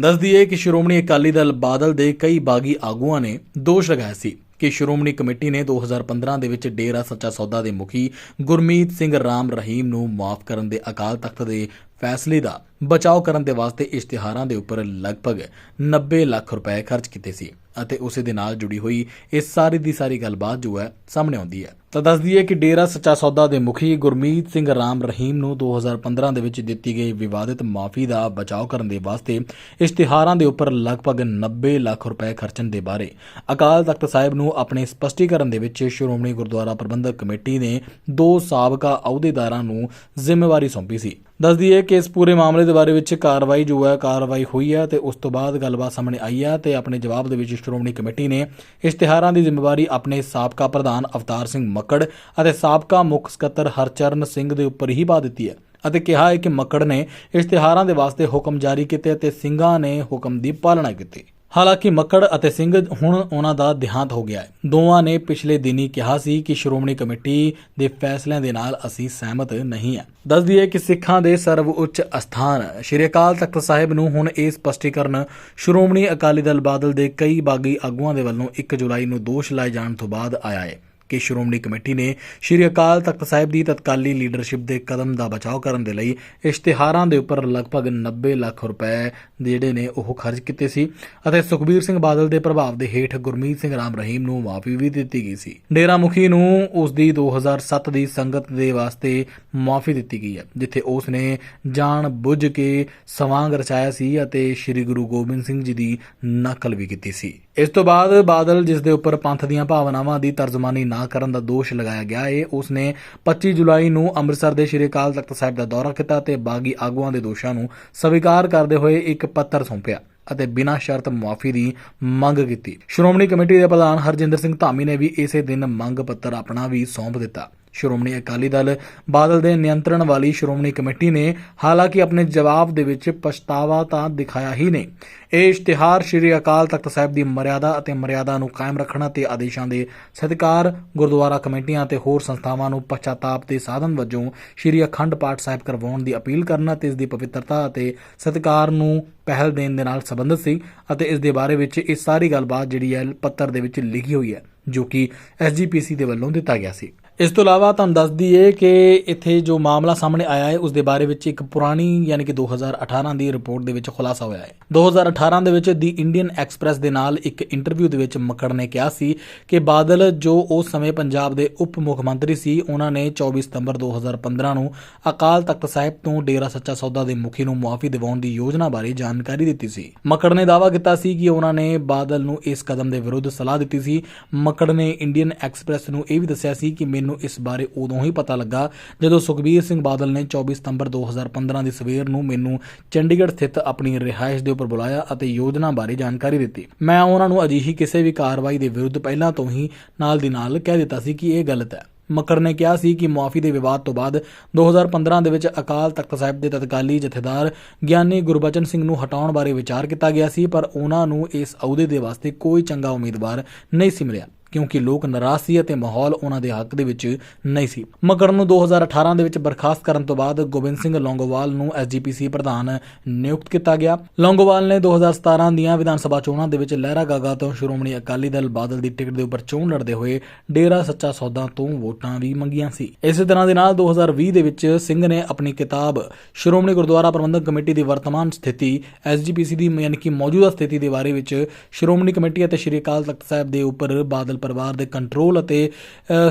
ਦੱਸ ਦਈਏ ਕਿ ਸ਼੍ਰੋਮਣੀ ਅਕਾਲੀ ਦਲ ਬਾਦਲ ਦੇ ਕਈ ਬਾਗੀ ਆਗੂਆਂ ਨੇ ਦੋਸ਼ ਲਗਾਇਆ ਸੀ ਕਿ ਸ਼੍ਰੋਮਣੀ ਕਮੇਟੀ ਨੇ 2015 ਦੇ ਵਿੱਚ ਡੇਰਾ ਸੱਚਾ ਸੌਦਾ ਦੇ ਮੁਖੀ ਗੁਰਮੀਤ ਸਿੰਘ ਰਾਮ ਰਹੀਮ ਨੂੰ ਮਾਫ ਕਰਨ ਦੇ ਅਕਾਲ ਤਖਤ ਦੇ ਫੈਸਲੇ ਦਾ ਬਚਾਓ ਕਰਨ ਦੇ ਵਾਸਤੇ ਇਸ਼ਤਿਹਾਰਾਂ ਦੇ ਉੱਪਰ ਲਗਭਗ 90 ਲੱਖ ਰੁਪਏ ਖਰਚ ਕੀਤੇ ਸੀ ਅਤੇ ਉਸੇ ਦੇ ਨਾਲ ਜੁੜੀ ਹੋਈ ਇਸ ਸਾਰੀ ਦੀ ਸਾਰੀ ਗੱਲਬਾਤ ਜੋ ਹੈ ਸਾਹਮਣੇ ਆਉਂਦੀ ਹੈ। ਤਾਂ ਦੱਸ ਦਈਏ ਕਿ ਡੇਰਾ ਸੱਚਾ ਸੌਦਾ ਦੇ ਮੁਖੀ ਗੁਰਮੀਤ ਸਿੰਘ ਰਾਮ ਰਹੀਮ ਨੂੰ 2015 ਦੇ ਵਿੱਚ ਦਿੱਤੀ ਗਈ ਵਿਵਾਦਿਤ ਮਾਫੀ ਦਾ ਬਚਾਓ ਕਰਨ ਦੇ ਵਾਸਤੇ ਇਸ਼ਤਿਹਾਰਾਂ ਦੇ ਉੱਪਰ ਲਗਭਗ 90 ਲੱਖ ਰੁਪਏ ਖਰਚਣ ਦੇ ਬਾਰੇ ਅਕਾਲ ਤਖਤ ਸਾਹਿਬ ਨੂੰ ਆਪਣੇ ਸਪਸ਼ਟੀਕਰਨ ਦੇ ਵਿੱਚ ਸ਼੍ਰੋਮਣੀ ਗੁਰਦੁਆਰਾ ਪ੍ਰਬੰਧਕ ਕਮੇਟੀ ਨੇ ਦੋ ਸਾਬਕਾ ਅਹੁਦੇਦਾਰਾਂ ਨੂੰ ਜ਼ਿੰਮੇਵਾਰੀ ਸੌਂਪੀ ਸੀ। ਦੱਸ ਦਈਏ ਕਿ ਇਸ ਪੂਰੇ ਮਾਮਲੇ ਦੇ ਬਾਰੇ ਵਿੱਚ ਕਾਰਵਾਈ ਜੋ ਹੈ, ਕਾਰਵਾਈ ਹੋਈ ਹੈ ਤੇ ਉਸ ਤੋਂ ਬਾਅਦ ਗੱਲਬਾਤ ਸਾਹਮਣੇ ਆਈ ਹੈ ਤੇ ਆਪਣੇ ਜਵਾਬ ਦੇ ਵਿੱਚ ਸ਼੍ਰੋਮਣੀ ਕਮੇਟੀ ਨੇ ਇਸ਼ਤਿਹਾਰਾਂ ਦੀ ਜ਼ਿੰਮੇਵਾਰੀ ਆਪਣੇ ਸਾਬਕਾ ਪ੍ਰਧਾਨ ਅਵਤਾਰ ਸਿੰਘ ਮੱਕੜ ਅਤੇ ਸਾਬਕਾ ਮੁੱਖ ਸਕੱਤਰ ਹਰਚਰਨ ਸਿੰਘ ਦੇ ਉੱਪਰ ਹੀ ਪਾ ਦਿੱਤੀ ਹੈ ਅਤੇ ਕਿਹਾ ਹੈ ਕਿ ਮੱਕੜ ਨੇ ਇਸ਼ਤਿਹਾਰਾਂ ਦੇ ਵਾਸਤੇ ਹੁਕਮ ਜਾਰੀ ਕੀਤੇ ਅਤੇ ਸਿੰਘਾਂ ਨੇ ਹੁਕਮ ਦੀ ਪਾਲਣਾ ਕੀਤੀ। ਹਾਲਾਂਕਿ ਮੱਕੜ ਅਤੇ ਸਿੰਘ ਹੁਣ ਉਹਨਾਂ ਦਾ ਦੇਹਾਂਤ ਹੋ ਗਿਆ ਹੈ। ਦੋਵਾਂ ਨੇ ਪਿਛਲੇ ਦਿਨੀ ਕਿਹਾ ਸੀ ਕਿ ਸ਼੍ਰੋਮਣੀ ਕਮੇਟੀ ਦੇ ਫੈਸਲਿਆਂ ਦੇ ਨਾਲ ਅਸੀਂ ਸਹਿਮਤ ਨਹੀਂ ਹਾਂ। ਦੱਸ ਦਈਏ ਕਿ ਸਿੱਖਾਂ ਦੇ ਸਰਵਉੱਚ ਅਸਥਾਨ ਸ਼੍ਰੀ ਅਕਾਲ ਤਖਤ ਸਾਹਿਬ ਨੂੰ ਹੁਣ ਇਹ ਸਪਸ਼ਟੀਕਰਨ ਸ਼੍ਰੋਮਣੀ ਅਕਾਲੀ ਦਲ ਬਾਦਲ ਦੇ ਕਈ ਬਾਗੀ ਆਗੂਆਂ ਦੇ ਵੱਲੋਂ 1 ਜੁਲਾਈ ਨੂੰ ਦੋਸ਼ ਲਾਏ ਜਾਣ ਤੋਂ ਬਾਅਦ ਆਇਆ ਹੈ। ਕਿ ਸ਼੍ਰੋਮਣੀ ਕਮੇਟੀ ਨੇ ਸ਼੍ਰੀ ਅਕਾਲ ਤਖਤ ਸਾਹਿਬ ਦੀ ਤਤਕਾਲੀ ਲੀਡਰਸ਼ਿਪ ਦੇ ਕਦਮ ਦਾ ਬਚਾਓ ਕਰਨ ਦੇ ਲਈ ਇਸ਼ਤਿਹਾਰਾਂ ਦੇ ਉੱਪਰ ਲਗਭਗ 90 ਲੱਖ ਰੁਪਏ ਜਿਹੜੇ ਨੇ ਉਹ ਖਰਚ ਕੀਤੇ ਸੀ ਅਤੇ ਸੁਖਬੀਰ ਸਿੰਘ ਬਾਦਲ ਦੇ ਪ੍ਰਭਾਵ ਦੇ ਹੇਠ ਗੁਰਮੀਤ ਸਿੰਘ ਰਾਮ ਰਹੀਮ ਨੂੰ ਮਾਫੀ ਵੀ ਦਿੱਤੀ ਗਈ ਸੀ। ਡੇਰਾ ਮੁਖੀ ਨੂੰ ਉਸ ਦੀ 2007 ਦੀ ਸੰਗਤ ਦੇ ਵਾਸਤੇ ਮਾਫੀ ਦਿੱਤੀ ਗਈ ਹੈ, ਜਿੱਥੇ ਉਸ ਨੇ ਜਾਣ ਬੁੱਝ ਕੇ ਸਵਾਂਗ ਰਚਾਇਆ ਸੀ ਅਤੇ ਸ੍ਰੀ ਗੁਰੂ ਗੋਬਿੰਦ ਸਿੰਘ ਜੀ ਦੀ ਨਕਲ ਵੀ ਕੀਤੀ ਸੀ। ਇਸ ਤੋਂ ਬਾਅਦ ਬਾਦਲ ਜਿਸ ਦੇ ਉੱਪਰ ਪੰਥ ਦੀਆਂ ਭਾਵਨਾਵਾਂ ਦੀ ਤਰਜਮਾਨੀ ਨਾ ਕਰਨ ਦਾ ਦੋਸ਼ ਲਗਾਇਆ ਗਿਆ। ਹੈ ਉਸ ਨੇ 25 ਜੁਲਾਈ ਨੂੰ ਅੰਮ੍ਰਿਤਸਰ ਦੇ ਸ਼੍ਰੀ ਅਕਾਲ ਤਖਤ ਸਾਹਿਬ ਦਾ ਦੌਰਾ ਕੀਤਾ ਤੇ ਬਾਗੀ ਆਗੂਆਂ ਦੇ ਦੋਸ਼ਾਂ ਨੂੰ ਸਵੀਕਾਰ ਕਰਦੇ ਹੋਏ ਇੱਕ ਪੱਤਰ ਸੌਂਪਿਆ ਅਤੇ ਬਿਨਾਂ ਸ਼ਰਤ ਮੁਆਫੀ ਦੀ ਮੰਗ ਕੀਤੀ। ਸ਼੍ਰੋਮਣੀ ਕਮੇਟੀ ਦੇ ਪ੍ਰਧਾਨ ਹਰਜਿੰਦਰ ਸਿੰਘ ਧਾਮੀ ਨੇ ਵੀ ਇਸੇ ਦਿਨ ਮੰਗ ਪੱਤਰ ਆਪਣਾ ਵੀ ਸੌਂਪ ਦਿੱਤਾ। ਸ਼੍ਰੋਮਣੀ ਅਕਾਲੀ ਦਲ ਬਾਦਲ ਦੇ ਨਿਯੰਤਰਣ ਵਾਲੀ ਸ਼੍ਰੋਮਣੀ ਕਮੇਟੀ ਨੇ ਹਾਲਾਂਕਿ ਆਪਣੇ ਜਵਾਬ ਦੇ ਵਿੱਚ ਪਛਤਾਵਾ ਤਾਂ ਦਿਖਾਇਆ ਹੀ ਨਹੀਂ। ਇਹ ਇਸ਼ਤਿਹਾਰ ਸ਼੍ਰੀ ਅਕਾਲ ਤਖਤ ਸਾਹਿਬ ਦੀ ਮਰਿਆਦਾ ਅਤੇ ਮਰਿਆਦਾ ਨੂੰ ਕਾਇਮ ਰੱਖਣਾ ਤੇ ਆਦੇਸ਼ਾਂ ਦੇ ਸਤਿਕਾਰ, ਗੁਰਦੁਆਰਾ ਕਮੇਟੀਆਂ ਤੇ ਹੋਰ ਸੰਸਥਾਵਾਂ ਨੂੰ ਪਛਤਾਪ ਦੇ ਸਾਧਨ ਵਜੋਂ ਸ਼੍ਰੀ ਅਖੰਡ ਪਾਠ ਸਾਹਿਬ ਕਰਵਾਉਣ ਦੀ ਅਪੀਲ ਕਰਨਾ ਤੇ ਇਸ ਦੀ ਪਵਿੱਤਰਤਾ ਅਤੇ ਸਤਿਕਾਰ ਨੂੰ ਪਹਿਲ ਦੇਣ ਦੇ ਨਾਲ ਸੰਬੰਧਿਤ ਸੀ ਅਤੇ ਇਸ ਦੇ ਬਾਰੇ ਵਿੱਚ ਇਹ ਸਾਰੀ ਗੱਲਬਾਤ ਜਿਹੜੀ ਹੈ ਪੱਤਰ ਦੇ ਵਿੱਚ ਲਿਖੀ ਹੋਈ ਹੈ, ਜੋ ਕਿ ਐਸਜੀਪੀਸੀ ਦੇ ਵੱਲੋਂ ਦਿੱਤਾ ਗਿਆ ਸੀ। ਇਸ ਤੋਂ ਇਲਾਵਾ ਤੁਹਾਨੂੰ ਦੱਸ ਦਈਏ ਕਿ ਇੱਥੇ ਜੋ ਮਾਮਲਾ ਸਾਹਮਣੇ ਆਇਆ ਹੈ, ਉਸ ਦੇ ਬਾਰੇ ਵਿੱਚ ਇੱਕ ਪੁਰਾਣੀ ਯਾਨੀ ਕਿ 2018 ਦੀ ਰਿਪੋਰਟ ਦੇ ਵਿੱਚ ਖੁਲਾਸਾ ਹੋਇਆ ਹੈ। 2018 ਦੇ ਵਿੱਚ ਦੀ ਇੰਡੀਅਨ ਐਕਸਪ੍ਰੈਸ ਦੇ ਨਾਲ ਇੱਕ ਇੰਟਰਵਿਊ ਦੇ ਵਿੱਚ ਮੱਕੜ ਨੇ ਕਿਹਾ ਸੀ ਕਿ ਬਾਦਲ ਜੋ ਉਸ ਸਮੇਂ ਪੰਜਾਬ ਦੇ ਉਪ ਮੁੱਖ ਮੰਤਰੀ ਸੀ, ਉਹਨਾਂ ਨੇ 24 ਸਤੰਬਰ 2015 ਨੂੰ ਅਕਾਲ ਤਖਤ ਸਾਹਿਬ ਤੋਂ ਡੇਰਾ ਸੱਚਾ ਸੌਦਾ ਦੇ ਮੁਖੀ ਨੂੰ ਮੁਆਫੀ ਦਿਵਾਉਣ ਦੀ ਯੋਜਨਾ ਬਾਰੇ ਜਾਣਕਾਰੀ ਦਿੱਤੀ ਸੀ। ਮੱਕੜ ਨੇ ਦਾਅਵਾ ਕੀਤਾ ਸੀ ਕਿ ਉਹਨਾਂ ਨੇ ਬਾਦਲ ਨੂੰ ਇਸ ਕਦਮ ਦੇ ਵਿਰੁੱਧ ਸਲਾਹ ਦਿੱਤੀ ਸੀ। ਮੱਕੜ ਨੇ ਇੰਡੀਅਨ ਐਕਸਪ੍ਰੈਸ ਨੂੰ ਇਹ ਵੀ ਦੱਸਿਆ ਸੀ ਕਿ ਮੈਨੂੰ ਇਸ ਬਾਰੇ ਉਦੋਂ ਹੀ ਪਤਾ ਲੱਗਾ ਜਦੋਂ ਸੁਖਬੀਰ ਸਿੰਘ ਬਾਦਲ ਨੇ 24 ਸਤੰਬਰ 2015 ਦੀ ਸਵੇਰ ਨੂੰ ਮੈਨੂੰ ਚੰਡੀਗੜ੍ਹ ਸਥਿਤ ਆਪਣੀ ਰਿਹਾਇਸ਼ ਦੇ ਉੱਪਰ ਬੁਲਾਇਆ ਅਤੇ ਯੋਜਨਾ ਬਾਰੇ ਜਾਣਕਾਰੀ ਦਿੱਤੀ। ਮੈਂ ਉਹਨਾਂ ਨੂੰ ਅਜਿਹੀ ਕਿਸੇ ਵੀ ਕਾਰਵਾਈ ਦੇ ਵਿਰੁੱਧ ਪਹਿਲਾਂ ਤੋਂ ਹੀ ਨਾਲ ਦੀ ਨਾਲ ਕਹਿ ਦਿੱਤਾ ਸੀ ਕਿ ਇਹ ਗਲਤ ਹੈ। ਮੱਕੜ ਨੇ ਕਿਹਾ ਸੀ ਕਿ ਮੁਆਫੀ ਦੇ ਵਿਵਾਦ ਤੋਂ ਬਾਅਦ 2015 ਦੇ ਵਿੱਚ ਅਕਾਲ ਤਖਤ ਸਾਹਿਬ ਦੇ ਤਤਕਾਲੀ ਜਥੇਦਾਰ ਗਿਆਨੀ ਗੁਰਬਚਨ ਸਿੰਘ ਨੂੰ ਹਟਾਉਣ ਬਾਰੇ ਵਿਚਾਰ ਕੀਤਾ ਗਿਆ ਸੀ, ਪਰ ਉਹਨਾਂ ਨੂੰ ਇਸ ਅਹੁਦੇ ਦੇ ਵਾਸਤੇ ਕੋਈ ਚੰਗਾ ਉਮੀਦਵਾਰ ਨਹੀਂ ਸੀ ਮਿਲਿਆ। ਕਿਉਂਕਿ ਲੋਕ ਨਾਰਾਜ਼ ਸੀ ਅਤੇ ਮਾਹੌਲ ਉਹਨਾਂ ਦੇ ਹੱਕ ਦੇ ਵਿੱਚ ਨਹੀਂ ਸੀ। ਮਗਰ ਨੂੰ 2018 ਦੇ ਵਿੱਚ ਬਰਖਾਸਤ ਕਰਨ ਤੋਂ ਬਾਅਦ ਗੋਬਿੰਦ ਸਿੰਘ ਲੌਂਗੋਵਾਲ ਨੂੰ ਐਸਜੀਪੀਸੀ ਪ੍ਰਧਾਨ ਨਿਯੁਕਤ ਕੀਤਾ ਗਿਆ। ਲੌਂਗੋਵਾਲ ਨੇ 2017 ਦੀਆਂ ਵਿਧਾਨ ਸਭਾ ਚੋਣਾਂ ਦੇ ਵਿੱਚ ਲਹਿਰਾ ਗਾਗਾ ਤੋਂ ਸ਼੍ਰੋਮਣੀ ਅਕਾਲੀ ਦਲ ਬਾਦਲ ਦੀ ਟਿਕਟ ਦੇ ਉੱਪਰ ਚੋਣ ਲੜਦੇ ਹੋਏ ਡੇਰਾ ਸੱਚਾ ਸੌਦਾ ਤੋਂ ਵੋਟਾਂ ਵੀ ਮੰਗੀਆਂ ਸੀ। ਇਸੇ ਤਰ੍ਹਾਂ ਦੇ ਨਾਲ 2020 ਦੇ ਵਿੱਚ ਸਿੰਘ ਨੇ ਆਪਣੀ ਕਿਤਾਬ ਸ਼੍ਰੋਮਣੀ ਗੁਰਦੁਆਰਾ ਪ੍ਰਬੰਧਕ ਕਮੇਟੀ ਦੀ ਵਰਤਮਾਨ ਸਥਿਤੀ ਐਸਜੀਪੀਸੀ ਦੀ ਯਾਨੀ ਕਿ ਮੌਜੂਦਾ ਸਥਿਤੀ ਦੇ ਬਾਰੇ ਵਿੱਚ ਸ਼੍ਰੋਮਣੀ ਕਮੇਟੀ ਅਤੇ ਸ਼੍ਰੀ ਅਕਾਲ ਤਖਤ ਸਾਹਿਬ ਦੇ ਉੱਪਰ ਬਾਦਲ ਪਰਿਵਾਰ ਦੇ ਕੰਟਰੋਲ ਅਤੇ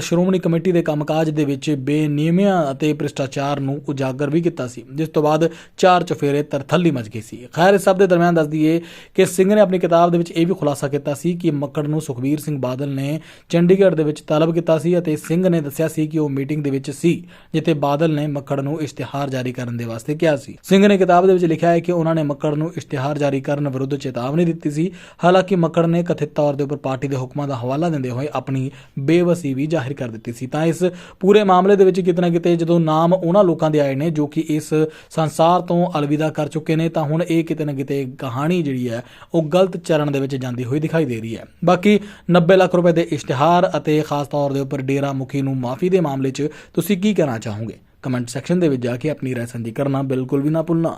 ਸ਼੍ਰੋਮਣੀ ਕਮੇਟੀ ਦੇ ਕੰਮਕਾਜ ਦੇ ਵਿੱਚ ਬੇਨਿਯਮੀਆਂ ਅਤੇ ਭ੍ਰਿਸ਼ਟਾਚਾਰ ਨੂੰ ਉਜਾਗਰ ਵੀ ਕੀਤਾ ਸੀ। ਜਿਸ ਤੋਂ ਬਾਅਦ ਚਾਰ ਚਫੇਰੇ ਤਰਥੱਲੀ ਮਚ ਗਈ ਸੀ। ਖੈਰ, ਇਸ ਸਭ ਦੇ ਦਰਮਿਆਨ ਦੱਸ ਦਈਏ ਕਿ ਸਿੰਘ ਨੇ ਆਪਣੀ ਕਿਤਾਬ ਦੇ ਵਿੱਚ ਇਹ ਵੀ ਖੁਲਾਸਾ ਕੀਤਾ ਸੀ ਕਿ ਮੱਕੜ ਨੂੰ ਸੁਖਬੀਰ ਸਿੰਘ ਬਾਦਲ ਨੇ ਚੰਡੀਗੜ੍ਹ ਦੇ ਵਿੱਚ ਤਲਬ ਕੀਤਾ ਸੀ ਅਤੇ ਸਿੰਘ ਨੇ ਦੱਸਿਆ ਸੀ ਕਿ ਉਹ ਮੀਟਿੰਗ ਦੇ ਵਿੱਚ ਸੀ, ਜਿੱਥੇ ਬਾਦਲ ਨੇ ਮੱਕੜ ਨੂੰ ਇਸ਼ਤਿਹਾਰ ਜਾਰੀ ਕਰਨ ਦੇ ਵਾਸਤੇ ਕਿਹਾ ਸੀ। ਸਿੰਘ ਨੇ ਕਿਤਾਬ ਦੇ ਵਿੱਚ ਲਿਖਿਆ ਹੈ ਕਿ ਉਹਨਾਂ ਨੇ ਮੱਕੜ ਨੂੰ ਇਸ਼ਤਿਹਾਰ ਜਾਰੀ ਕਰਨ ਵਿਰੁੱਧ ਚੇਤਾਵਨੀ ਦਿੱਤੀ ਸੀ। ਹਾਲਾਂਕਿ ਮੱਕੜ ਨੇ ਕਥਿਤ ਤੌਰ ਦੇ ਉੱਪਰ ਪਾਰਟੀ ਦੇ ਹੁਕਮਾਂ ਦਾ ਹਵਾਲਾ ਦਿੰਦੇ ਹੋਏ ਆਪਣੀ ਬੇਵਸੀ ਵੀ ਜ਼ਾਹਿਰ ਕਰ ਦਿੱਤੀ ਸੀ। ਤਾਂ ਇਸ ਪੂਰੇ ਮਾਮਲੇ ਦੇ ਵਿੱਚ ਕਿਤੇ ਕਿਤੇ ਜਦੋਂ ਨਾਮ ਉਹਨਾਂ ਲੋਕਾਂ ਦੇ ਆਏ ਨੇ ਜੋ ਕਿ ਇਸ ਸੰਸਾਰ ਤੋਂ ਅਲਵਿਦਾ ਕਰ ਚੁੱਕੇ ਨੇ, ਤਾਂ ਹੁਣ ਇਹ ਕਿਤੇ ਨਾ ਕਿਤੇ ਕਹਾਣੀ ਜਿਹੜੀ ਹੈ, ਉਹ ਗਲਤ ਚਰਨ ਦੇ ਵਿੱਚ ਜਾਂਦੀ ਹੋਈ ਦਿਖਾਈ ਦੇ ਰਹੀ ਹੈ। ਬਾਕੀ 90 ਲੱਖ ਰੁਪਏ ਦੇ ਇਸ਼ਤਿਹਾਰ ਅਤੇ ਖਾਸ ਤੌਰ ਦੇ ਉੱਪਰ ਡੇਰਾ ਮੁਖੀ ਨੂੰ ਮਾਫੀ ਦੇ ਮਾਮਲੇ 'ਚ ਤੁਸੀਂ ਕੀ ਕਹਿਣਾ ਚਾਹੋਗੇ? ਕਮੈਂਟ ਸੈਕਸ਼ਨ ਦੇ ਵਿੱਚ ਜਾ ਕੇ ਆਪਣੀ ਰਾਏ ਸਾਂਝੀ ਕਰਨਾ ਬਿਲਕੁਲ ਵੀ ਨਾ ਭੁੱਲਣਾ।